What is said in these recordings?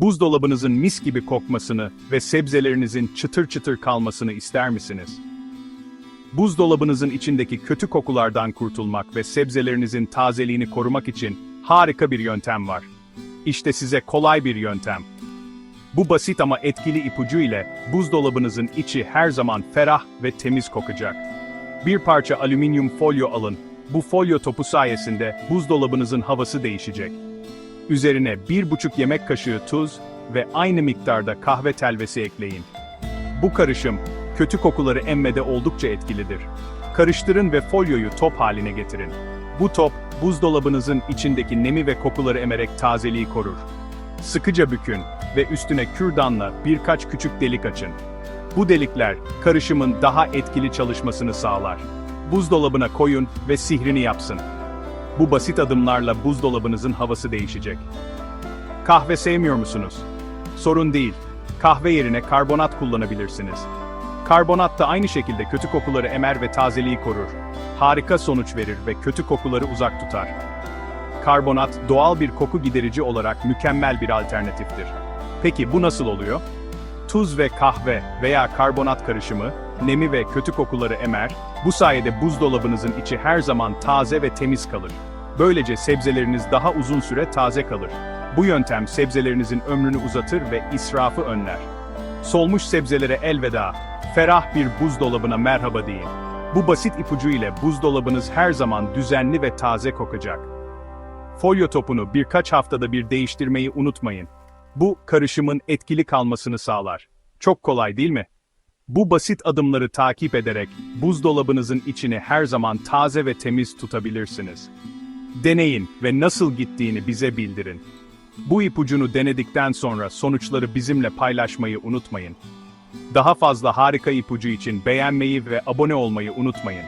Buzdolabınızın mis gibi kokmasını ve sebzelerinizin çıtır çıtır kalmasını ister misiniz? Buzdolabınızın içindeki kötü kokulardan kurtulmak ve sebzelerinizin tazeliğini korumak için harika bir yöntem var. İşte size kolay bir yöntem. Bu basit ama etkili ipucu ile buzdolabınızın içi her zaman ferah ve temiz kokacak. Bir parça alüminyum folyo alın. Bu folyo topu sayesinde buzdolabınızın havası değişecek. Üzerine bir buçuk yemek kaşığı tuz ve aynı miktarda kahve telvesi ekleyin. Bu karışım, kötü kokuları emmede oldukça etkilidir. Karıştırın ve folyoyu top haline getirin. Bu top, buzdolabınızın içindeki nemi ve kokuları emerek tazeliği korur. Sıkıca bükün ve üstüne kürdanla birkaç küçük delik açın. Bu delikler, karışımın daha etkili çalışmasını sağlar. Buzdolabına koyun ve sihrini yapsın. Bu basit adımlarla buzdolabınızın havası değişecek. Kahve sevmiyor musunuz? Sorun değil. Kahve yerine karbonat kullanabilirsiniz. Karbonat da aynı şekilde kötü kokuları emer ve tazeliği korur. Harika sonuç verir ve kötü kokuları uzak tutar. Karbonat doğal bir koku giderici olarak mükemmel bir alternatiftir. Peki bu nasıl oluyor? Tuz ve kahve veya karbonat karışımı, nemi ve kötü kokuları emer, bu sayede buzdolabınızın içi her zaman taze ve temiz kalır. Böylece sebzeleriniz daha uzun süre taze kalır. Bu yöntem sebzelerinizin ömrünü uzatır ve israfı önler. Solmuş sebzelere elveda, ferah bir buzdolabına merhaba deyin. Bu basit ipucu ile buzdolabınız her zaman düzenli ve taze kokacak. Folyo topunu birkaç haftada bir değiştirmeyi unutmayın. Bu, karışımın etkili kalmasını sağlar. Çok kolay değil mi? Bu basit adımları takip ederek buzdolabınızın içini her zaman taze ve temiz tutabilirsiniz. Deneyin ve nasıl gittiğini bize bildirin. Bu ipucunu denedikten sonra sonuçları bizimle paylaşmayı unutmayın. Daha fazla harika ipucu için beğenmeyi ve abone olmayı unutmayın.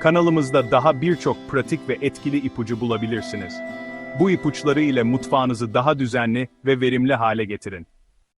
Kanalımızda daha birçok pratik ve etkili ipucu bulabilirsiniz. Bu ipuçları ile mutfağınızı daha düzenli ve verimli hale getirin.